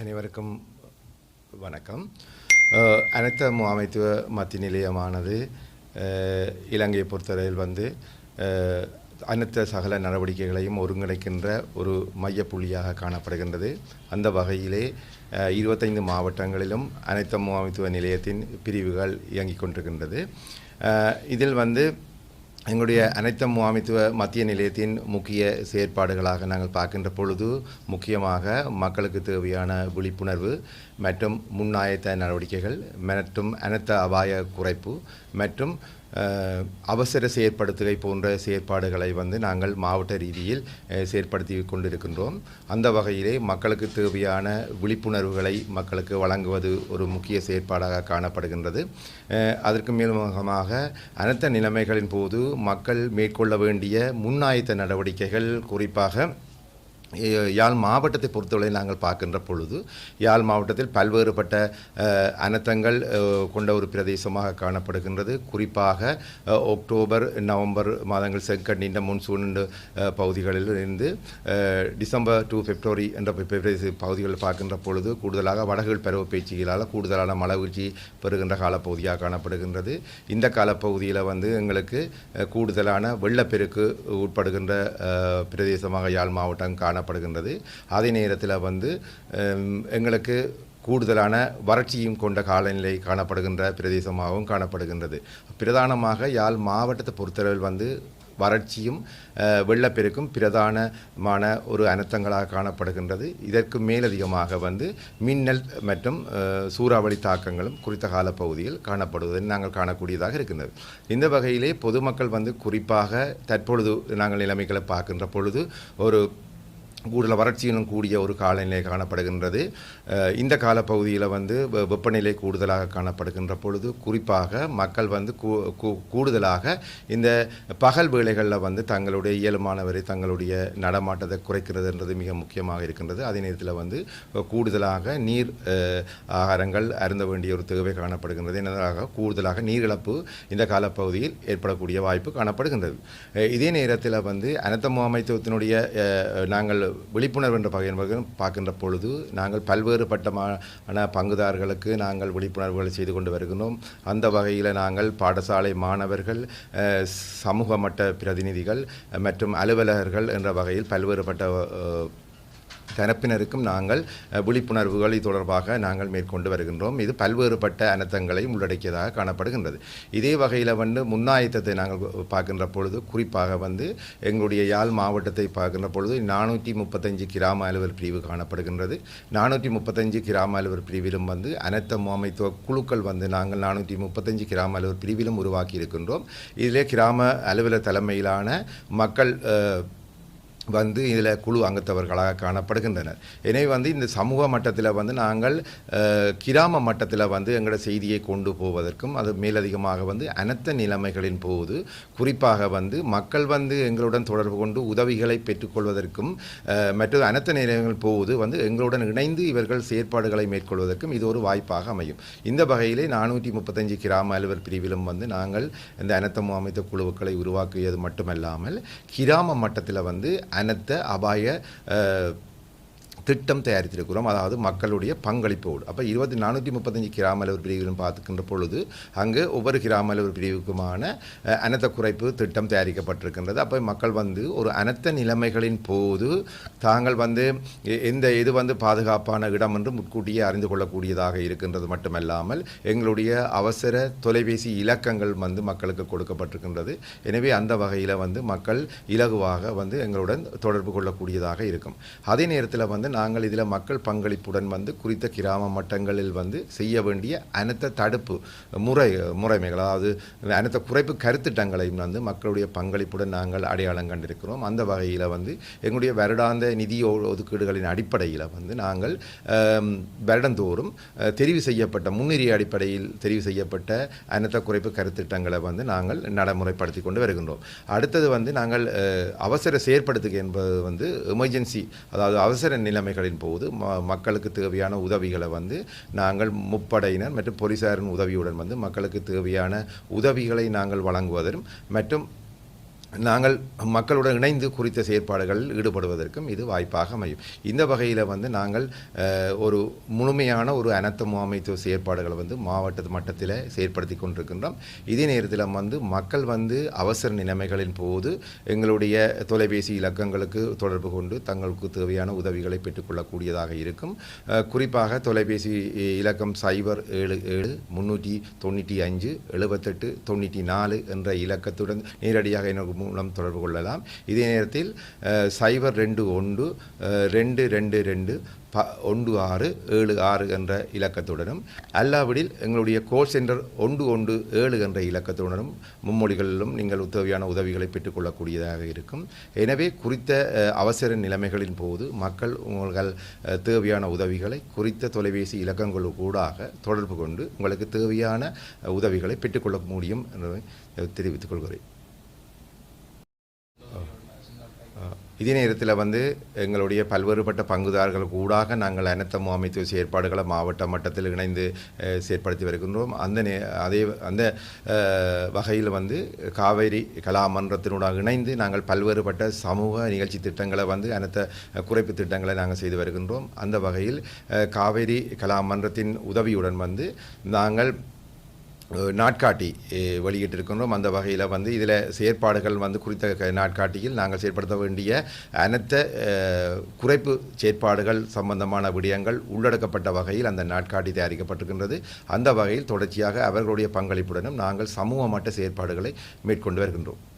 அனைவருக்கும் வணக்கம். அனைத்த முகாமைத்துவ மத்திய நிலையமானது இலங்கையை பொறுத்தவரையில் வந்து அனைத்த சகல நடவடிக்கைகளையும் ஒருங்கிணைக்கின்ற ஒரு மையப்புள்ளியாக காணப்படுகின்றது. அந்த வகையிலே இருபத்தைந்து மாவட்டங்களிலும் அனைத்த முகாமைத்துவ நிலையத்தின் பிரிவுகள் இயங்கிக் கொண்டிருக்கின்றது. இதில் வந்து எங்களுடைய அனைத்து முகாமித்துவ மத்திய நிலையத்தின் முக்கிய செயற்பாடுகளாக நாங்கள் பார்க்கின்ற பொழுது முக்கியமாக மக்களுக்கு தேவையான விழிப்புணர்வு மற்றும் முன்னாயத்த நடவடிக்கைகள் மற்றும் அனைத்த அபாய குறைப்பு மற்றும் அவசர செயற்படுத்துகை போன்ற செயற்பாடுகளை வந்து நாங்கள் மாவட்ட ரீதியில் செயற்படுத்தி கொண்டிருக்கின்றோம். அந்த வகையிலே மக்களுக்கு தேவையான விழிப்புணர்வுகளை மக்களுக்கு வழங்குவது ஒரு முக்கிய செயற்பாடாக காணப்படுகின்றது. அதற்கு மேலுமாக அனைத்த நிலைமைகளின் போது மக்கள் மேற்கொள்ள வேண்டிய முன்னாயத்த நடவடிக்கைகள் குறிப்பாக யாழ் மாவட்டத்தை பொறுத்தவரை நாங்கள் பார்க்கின்ற பொழுது யாழ் மாவட்டத்தில் பல்வேறுபட்ட அனத்தங்கள் அனர்த்தங்கள் கொண்ட ஒரு பிரதேசமாக காணப்படுகின்றது. குறிப்பாக அக்டோபர் நவம்பர் மாதங்கள் செங்கட் நீண்ட முன்சூன் பகுதிகளில் இருந்து டிசம்பர் டு பிப்ரவரி என்ற பிரதேச பகுதிகளில் பார்க்கின்ற பொழுது கூடுதலாக வடகுள் பருவ பேச்சுகளால் கூடுதலான மழை வீழ்ச்சி பெறுகின்ற காலப்பகுதியாக காணப்படுகின்றது. இந்த காலப்பகுதியில் வந்து எங்களுக்கு கூடுதலான வெள்ளப்பெருக்கு உட்படுகின்ற பிரதேசமாக யாழ் மாவட்டம் காண காணப்படுகின்றது. அதே நேரத்தில் வந்து எங்களுக்கு கூடுதலான வறட்சியும் கொண்ட காலநிலை காணப்படுகின்ற பிரதேசமாகவும் காணப்படுகின்றது. பிரதானமாக யாழ் மாவட்டத்தை பொறுத்தளவில் வந்து வறட்சியும் வெள்ளப்பெருக்கும் பிரதானமான ஒரு அனர்த்தங்களாக காணப்படுகின்றது. இதற்கு மேலதிகமாக வந்து மின்னல் மற்றும் சூறாவளி தாக்கங்களும் குறித்த காலப்பகுதியில் காணப்படுவதை நாங்கள் காணக்கூடியதாக இருக்கின்றது. இந்த வகையிலே பொதுமக்கள் வந்து குறிப்பாக தற்பொழுது நாங்கள் நிலைமைகளை பார்க்கின்ற பொழுது ஒரு கூடுதல் வறட்சியிலும் கூடிய ஒரு காலநிலை காணப்படுகின்றது. இந்த காலப்பகுதியில் வந்து வெப்பநிலை கூடுதலாக காணப்படுகின்ற பொழுது குறிப்பாக மக்கள் வந்து கூ- கூ- கூடுதலாக இந்த பகல் வேளைகளில் வந்து தங்களுடைய இயலுமானவரை தங்களுடைய நடமாட்டத்தை குறைக்கிறதுன்றது மிக முக்கியமாக இருக்கின்றது. அதே நேரத்தில் வந்து கூடுதலாக நீர் ஆகாரங்கள் அருந்த வேண்டிய ஒரு தேவை காணப்படுகின்றது. என்னதாக கூடுதலாக நீரிழப்பு இந்த காலப்பகுதியில் ஏற்படக்கூடிய வாய்ப்பு காணப்படுகின்றது. இதே நேரத்தில் வந்து அனத்த முகாமைத்துவத்தினுடைய நாங்கள் விழிப்புணர்வு என்ற பகிர்வு பார்க்கின்ற பொழுது நாங்கள் பல்வேறுபட்டமான பங்குதாரர்களுக்கு நாங்கள் விழிப்புணர்வுகளை செய்து கொண்டு வருகிறோம் அந்த வகையில் நாங்கள் பாடசாலை மாணவர்கள் சமூக மட்ட பிரதிநிதிகள் மற்றும் அலுவலகர்கள் என்ற வகையில் பல்வேறுபட்ட தரப்பினருக்கும் நாங்கள் விழிப்புணர்வுகளை விழிப்புணர்வுகள் தொடர்பாக நாங்கள் மேற்கொண்டு வருகின்றோம். இது பல்வேறுபட்ட அனர்த்தங்களையும் உள்ளடக்கியதாக காணப்படுகின்றது. இதே வகையில் வந்து முன்னாயத்தத்தை நாங்கள் பார்க்கின்ற பொழுது குறிப்பாக வந்து எங்களுடைய யாழ் மாவட்டத்தை பார்க்கின்ற பொழுது நானூற்றி முப்பத்தஞ்சு கிராம அலுவல் பிரிவு காணப்படுகின்றது. நானூற்றி முப்பத்தஞ்சு கிராம அலுவல் பிரிவிலும் வந்து அனைத்த முகாமைத்துவ குழுக்கள் வந்து நாங்கள் நானூற்றி முப்பத்தஞ்சு கிராம அலுவல் பிரிவிலும் உருவாக்கி இருக்கின்றோம். இதிலே கிராம அலுவலர் தலைமையிலான மக்கள் வந்து இதில் குழு அங்கத்தவர்களாக காணப்படுகின்றனர். எனவே வந்து இந்த சமூக மட்டத்தில் வந்து நாங்கள் கிராம மட்டத்தில் வந்து எங்களோட செய்தியை கொண்டு போவதற்கும் அது மேலதிகமாக வந்து அனைத்த நிலைமைகளின் போது குறிப்பாக வந்து மக்கள் வந்து எங்களுடன் தொடர்பு கொண்டு உதவிகளை பெற்றுக்கொள்வதற்கும் மற்றது அனைத்த நிலையங்கள் போது வந்து எங்களுடன் இணைந்து இவர்கள் செயற்பாடுகளை மேற்கொள்வதற்கும் இது ஒரு வாய்ப்பாக அமையும். இந்த வகையிலே நானூற்றி முப்பத்தஞ்சு கிராம அலுவலர் பிரிவிலும் வந்து நாங்கள் இந்த அனைத்த அமைத்த குழுக்களை உருவாக்கியது மட்டுமல்லாமல் கிராம மட்டத்தில் வந்து அனர்த்த அபாய திட்டம் தயாரித்திருக்கிறோம். அதாவது மக்களுடைய பங்களிப்போடு. அப்போ இருபத்தி நானூற்றி முப்பத்தஞ்சு கிராம அலுவலர் பிரிவுகளும் பார்த்துக்கின்ற பொழுது அங்கு ஒவ்வொரு கிராம அலுவலர் பிரிவுக்குமான அனத்த குறைப்பு திட்டம் தயாரிக்கப்பட்டிருக்கின்றது. அப்போ மக்கள் வந்து ஒரு அனத்த நிலைமைகளின் போது தாங்கள் வந்து எ- எந்த இது வந்து பாதுகாப்பான இடம் என்று முன்கூட்டியே அறிந்து கொள்ளக்கூடியதாக இருக்கின்றது மட்டுமல்லாமல் எங்களுடைய அவசர தொலைபேசி இலக்கங்கள் வந்து மக்களுக்கு கொடுக்கப்பட்டிருக்கின்றது. எனவே அந்த வகையில் வந்து மக்கள் இலகுவாக வந்து எங்களுடன் தொடர்பு கொள்ளக்கூடியதாக இருக்கும். அதே நேரத்தில் வந்து நாங்கள் இதில் மக்கள் பங்களிப்புடன் வந்து குறித்த கிராம மட்டங்களில் வந்து செய்ய வேண்டிய அனைத்த தடுப்பு முறை முறைமைகள் அதாவது அனைத்த குறைப்பு கருத்திட்டங்களையும் வந்து மக்களுடைய பங்களிப்புடன் நாங்கள் அடையாளம் கண்டிருக்கிறோம். அந்த வகையில் வந்து எங்களுடைய வருடாந்த நிதி ஒதுக்கீடுகளின் அடிப்படையில் வந்து நாங்கள் வருடந்தோறும் தெரிவு செய்யப்பட்ட முன்னுரிமை அடிப்படையில் தெரிவு செய்யப்பட்ட அனைத்த குறைப்பு கருத்திட்டங்களை வந்து நாங்கள் நடைமுறைப்படுத்தி கொண்டு வருகின்றோம். அடுத்தது வந்து நாங்கள் அவசர செயற்படுத்துகை என்பது வந்து எமர்ஜென்சி அதாவது அவசர நிலைமை நிலைமைகளின் போது ம- மக்களுக்கு தேவையான உதவிகளை வந்து நாங்கள் முப்படையினர் மற்றும் போலீசாரின் உதவியுடன் வந்து மக்களுக்கு தேவையான உதவிகளை நாங்கள் வழங்குவதும் மற்றும் நாங்கள் மக்களுடன் இணைந்து குறித்த செயற்பாடுகளில் ஈடுபடுவதற்கும் இது வாய்ப்பாக அமையும். இந்த வகையில் வந்து நாங்கள் ஒரு முழுமையான ஒரு அனைத்து முகாமைத்துவ செயற்பாடுகளை வந்து மாவட்ட மட்டத்தில் செயற்படுத்தி கொண்டிருக்கின்றோம். இதே நேரத்தில் வந்து மக்கள் வந்து அவசர நிலைமைகளின் போது எங்களுடைய தொலைபேசி இலக்கங்களுக்கு தொடர்பு கொண்டு தங்களுக்கு தேவையான உதவிகளை பெற்றுக்கொள்ளக்கூடியதாக இருக்கும். குறிப்பாக தொலைபேசி இலக்கம் சைபர் ஏழு ஏழு முன்னூற்றி தொண்ணூற்றி அஞ்சு எழுபத்தெட்டு தொண்ணூற்றி நாலு என்ற இலக்கத்துடன் நேரடியாக எனக்கு மூலம் தொடர்பு கொள்ளலாம். இதே நேரத்தில் சைபர் ரெண்டு ஒன்று ரெண்டு ரெண்டு ரெண்டு ப ஒன்று ஆறு ஏழு ஆறு என்ற இலக்கத்துடனும் அல்லாவிடில் எங்களுடைய கோல் சென்டர் ஒன்று ஒன்று ஏழு என்ற இலக்கத்துடனும் மும்மொழிகளிலும் நீங்கள் தேவையான உதவிகளை பெற்றுக்கொள்ளக்கூடியதாக இருக்கும். எனவே குறித்த அவசர நிலைமைகளின் போது மக்கள் உங்கள் தேவையான உதவிகளை குறித்த தொலைபேசி இலக்கங்களுக்கூடாக தொடர்பு கொண்டு உங்களுக்கு தேவையான உதவிகளை பெற்றுக்கொள்ள முடியும் என்று தெரிவித்துக் கொள்கிறேன். இதே நேரத்தில் வந்து எங்களுடைய பல்வேறுபட்ட பங்குதாரர்கள் ஊடாக நாங்கள் அனைத்த முகாமைத்துவ செயற்பாடுகளை மாவட்ட மட்டத்தில் இணைந்து செயற்படுத்தி வருகின்றோம். அந்த நே அதே அந்த வகையில் வந்து காவேரி கலாமன்றத்தினூடாக இணைந்து நாங்கள் பல்வேறுபட்ட சமூக நிகழ்ச்சி திட்டங்களை வந்து அனைத்த குறைப்பு திட்டங்களை நாங்கள் செய்து வருகின்றோம். அந்த வகையில் காவேரி கலாமன்றத்தின் உதவியுடன் வந்து நாங்கள் நாட்காட்டி வெளியிட்டிருக்கின்றோம். அந்த வகையில் வந்து இதில் செயற்பாடுகள் வந்து குறித்த க- நாட்காட்டியில் நாங்கள் செயற்படுத்த வேண்டிய அனைத்த குறைப்பு செயற்பாடுகள் சம்பந்தமான விடயங்கள் உள்ளடக்கப்பட்ட வகையில் அந்த நாட்காட்டி தயாரிக்கப்பட்டிருக்கின்றது. அந்த வகையில் தொடர்ச்சியாக அவர்களுடைய பங்களிப்புடனும் நாங்கள் சமூக மட்ட செயற்பாடுகளை மேற்கொண்டு வருகின்றோம்.